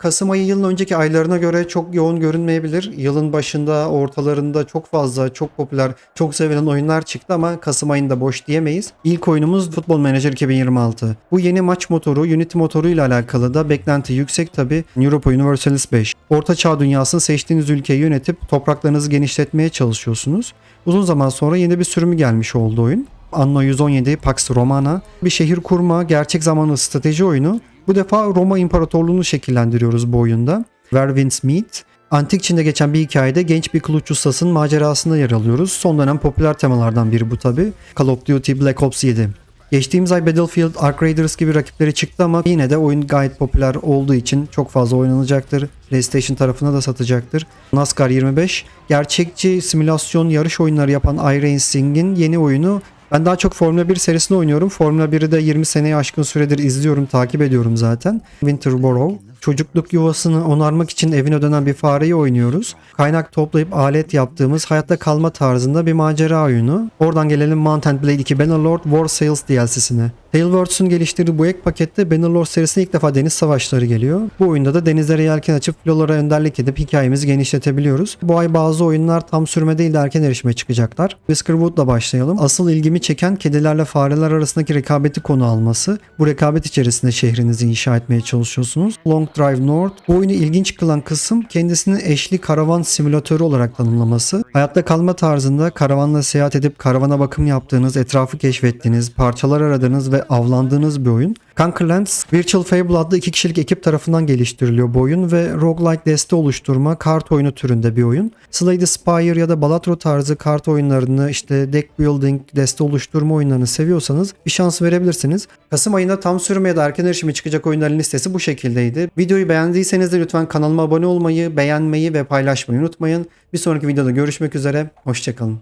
Kasım ayı yılın önceki aylarına göre çok yoğun görünmeyebilir. Yılın başında, ortalarında çok fazla, çok popüler, çok sevilen oyunlar çıktı ama Kasım ayında boş diyemeyiz. İlk oyunumuz Football Manager 2026. Bu yeni maç motoru, Unity motoru ile alakalı da beklenti yüksek tabi. Europa Universalis 5. Orta Çağ dünyasını seçtiğiniz ülkeyi yönetip topraklarınızı genişletmeye çalışıyorsunuz. Uzun zaman sonra yeni bir sürümü gelmiş oldu oyun. Anno 117 Pax Romana bir şehir kurma, gerçek zamanlı strateji oyunu. Bu defa Roma İmparatorluğunu şekillendiriyoruz bu oyunda. Where Winds Meet. Antik Çin'de geçen bir hikayede genç bir kılıç ustasının macerasında yer alıyoruz. Son dönem popüler temalardan biri bu tabi. Call of Duty Black Ops 7. Geçtiğimiz ay Battlefield, Ark Raiders gibi rakipleri çıktı ama yine de oyun gayet popüler olduğu için çok fazla oynanacaktır. PlayStation tarafına da satacaktır. NASCAR 25, gerçekçi simülasyon yarış oyunları yapan iRacing'in yeni oyunu ben daha çok Formula 1 serisini oynuyorum. Formula 1'i de 20 seneye aşkın süredir izliyorum, takip ediyorum zaten. Winterborough. Çocukluk yuvasını onarmak için evine dönen bir fareyi oynuyoruz. Kaynak toplayıp alet yaptığımız hayatta kalma tarzında bir macera oyunu. Oradan gelelim Mount and Blade 2 Bannerlord War Sales DLC'sine. Tailwords'un geliştirdiği bu ek pakette Bannerlord serisine ilk defa deniz savaşları geliyor. Bu oyunda da denizlere yelken açıp filolara önderlik edip hikayemizi genişletebiliyoruz. Bu ay bazı oyunlar tam sürme değil de erken erişime çıkacaklar. Whiskerwood'la başlayalım. Asıl ilgimi çeken kedilerle fareler arasındaki rekabeti konu alması. Bu rekabet içerisinde şehrinizi inşa etmeye çalışıyorsunuz. Long Drive North. Bu oyunu ilginç kılan kısım kendisini eşli karavan simülatörü olarak tanımlaması. Hayatta kalma tarzında karavanla seyahat edip karavana bakım yaptığınız, etrafı keşfettiğiniz, parçalar aradığınız ve avlandığınız bir oyun. Conquerlands, Virtual Fable adlı iki kişilik ekip tarafından geliştiriliyor bu oyun ve roguelike deste oluşturma kart oyunu türünde bir oyun. Slay the Spire ya da Balatro tarzı kart oyunlarını işte deck building, deste oluşturma oyunlarını seviyorsanız bir şans verebilirsiniz. Kasım ayında tam sürme ya da erken erişime çıkacak oyunların listesi bu şekildeydi. Videoyu beğendiyseniz de lütfen kanalıma abone olmayı, beğenmeyi ve paylaşmayı unutmayın. Bir sonraki videoda görüşmek üzere, hoşçakalın.